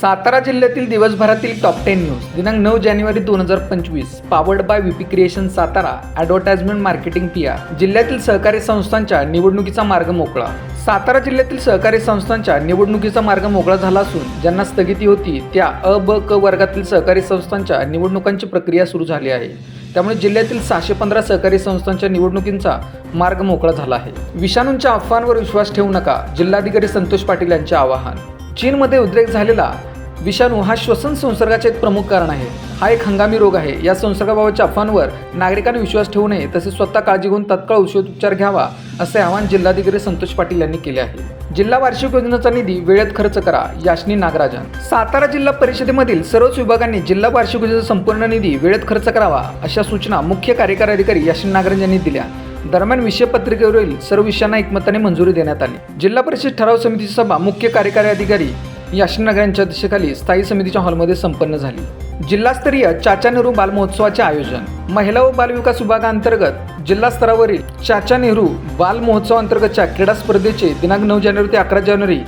सातारा जिल्ह्यातील दिवसभरातील top ten news दिनांक नऊ जानेवारी दोन हजार पंचवीस powered by VP creation Satara advertisement marketing पिया जिल्ह्यातील सहकारी संस्थांच्या निवडणुकीचा मार्ग मोकळा. सातारा जिल्ह्यातील सहकारी संस्थांच्या निवडणुकीचा मार्ग मोकळा झाला असून ज्यांना स्थगिती होती त्या अ ब क वर्गातील सहकारी संस्थांच्या निवडणुकांची प्रक्रिया सुरू झाली आहे. त्यामुळे जिल्ह्यातील सहाशे पंधरा सहकारी संस्थांच्या निवडणुकींचा मार्ग मोकळा झाला आहे. विषाणूंच्या अफवांवर विश्वास ठेवू नका जिल्हाधिकारी संतोष पाटील यांचे आवाहन. चीनमध्ये उद्रेक झालेला विषाणू हा श्वसन संसर्गाचे एक प्रमुख कारण आहे. हा एक हंगामी रोग आहे. या संसर्गाबाबतच्या अफवांवर नागरिकांनी विश्वास ठेवू नये तसेच स्वतः काळजी घेऊन तत्काळ औषधोपचार घ्यावा असे आवाहन जिल्हाधिकारी संतोष पाटील यांनी केले आहे. जिल्हा वार्षिक योजनेचा निधी वेळेत खर्च करा याशनी नागराजन. सातारा जिल्हा परिषदेमधील सर्वच विभागांनी जिल्हा वार्षिक योजनेचा संपूर्ण निधी वेळेत खर्च करावा अशा सूचना मुख्य कार्यकारी अधिकारी याशनी नागराजन यांनी दिल्या. दरम्यान विषय पत्रिकेवरील सर्व विषयांना एकमताने मंजुरी देण्यात आली. जिल्हा परिषद ठराव समितीची सभा मुख्य कार्यकारी अधिकारी याशिन नगर यांच्या अध्यक्षतेखाली स्थायी समितीच्या हॉलमध्ये संपन्न झाली. जिल्हास्तरीय चाचा नेहरू बाल महोत्सवाचे आयोजन. महिला व बालविकास विभागाअंतर्गत जिल्हा स्तरावरील चाचा नेहरू बाल महोत्सवाअंतर्गतच्या क्रीडा स्पर्धेचे दिनांक नऊ जानेवारी ते अकरा जानेवारी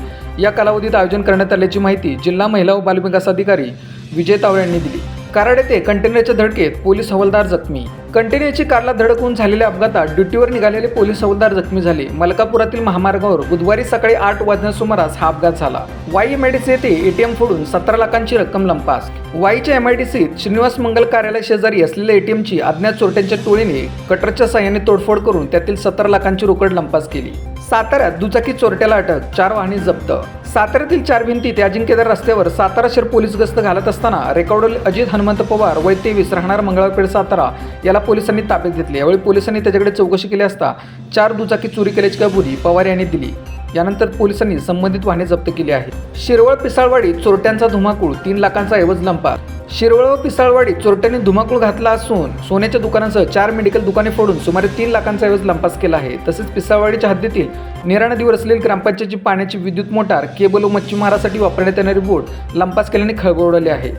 या कालावधीत आयोजन करण्यात आल्याची माहिती जिल्हा महिला व बालविकास अधिकारी विजय तावळे यांनी दिली. कराड येथे कंटेनरच्या धडकेत पोलीस हवालदार जखमी. कंटेनरची कारला धडकून झालेल्या अपघातात ड्युटीवर निघालेले पोलीस हवालदार जखमी झाले. मलकापुरातील महामार्गावर बुधवारी सकाळी आठ वाजण्या सुमारास हा अपघात झाला. वाई एमआयडीसी येथे एटीएम फोडून सतरा लाखांची रक्कम लंपास. वाईच्या एमआयडीसीत श्रीनिवास मंगल कार्यालय शेजारी असलेल्या एटीएमची अज्ञात चोरट्यांच्या टोळीने कटरच्या साह्याने तोडफोड करून त्यातील सतरा लाखांची रोकड लंपास केली. साताऱ्यात दुचाकी चोरट्याला अटक चार वाहने जप्त साताऱ्यातील चार भिंती ते अजिंक्यदार रस्त्यावर सातारा शहर पोलीस गस्त घालत असताना रेकॉर्डल अजित हनुमंत पवार वय तेवीस राहणार मंगळवारपेठ सातारा याला पोलिसांनी ताब्यात घेतले. यावेळी पोलिसांनी त्याच्याकडे चौकशी केली असता चार दुचाकी चोरी केल्याची कबुली पवार यांनी दिली. यानंतर पोलिसांनी संबंधित वाहने जप्त केली आहेत. शिरवळ पिसाळवाडी चोरट्यांचा धुमाकूळ तीन लाखांचा ऐवज लंपा. शिरवळ व पिसाळवाडी चोरट्यांनी धुमाकूळ घातला असून सोन्याच्या दुकानासह चार मेडिकल दुकाने फोडून सुमारे तीन लाखांचा ऐवज लंपास केला आहे. तसेच पिसाळवाडीच्या हद्दीतील निरा नदीवर असलेली ग्रामपंचायतची पाण्याची विद्युत मोटार केबल व मच्छीमारासाठी वापरण्यात येणारी बोट लंपास केल्याने खळबळ उडाली आहे.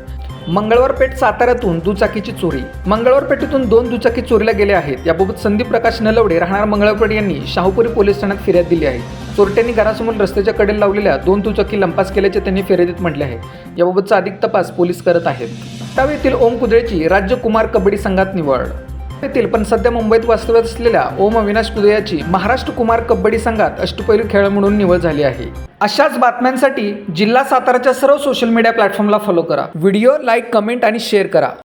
मंगळवार पेठ साताऱ्यातून दुचाकीची चोरी. मंगळवार पेठेतून दोन दुचाकी चोरीला गेल्या आहेत. याबाबत संदीप प्रकाश नलवडे राहणार मंगळवारपेठ यांनी शाहूपुरी पोलीस ठाण्यात फिर्याद दिली आहे. चोरट्यांनी घरासमोर रस्त्याच्या कडेला लावलेल्या दोन दुचाकी लंपास केल्याचे त्यांनी फिर्यादीत म्हटले आहे. याबाबतचा अधिक तपास पोलीस करत आहेत. त्यावेळीतील येथील ओम कुदळेची राज्यकुमार कबड्डी संघात निवड. येथील पण सध्या मुंबईत वास्तव्यात असलेल्या ओम अविनाश कुदयाची महाराष्ट्र कुमार कबड्डी संघात अष्टपैलू खेळ म्हणून निवड झाली आहे. अशाच बातम्यांसाठी जिल्हा साताराच्या सर्व सोशल मीडिया प्लॅटफॉर्मला फॉलो करा. व्हिडिओ लाईक कमेंट आणि शेअर करा.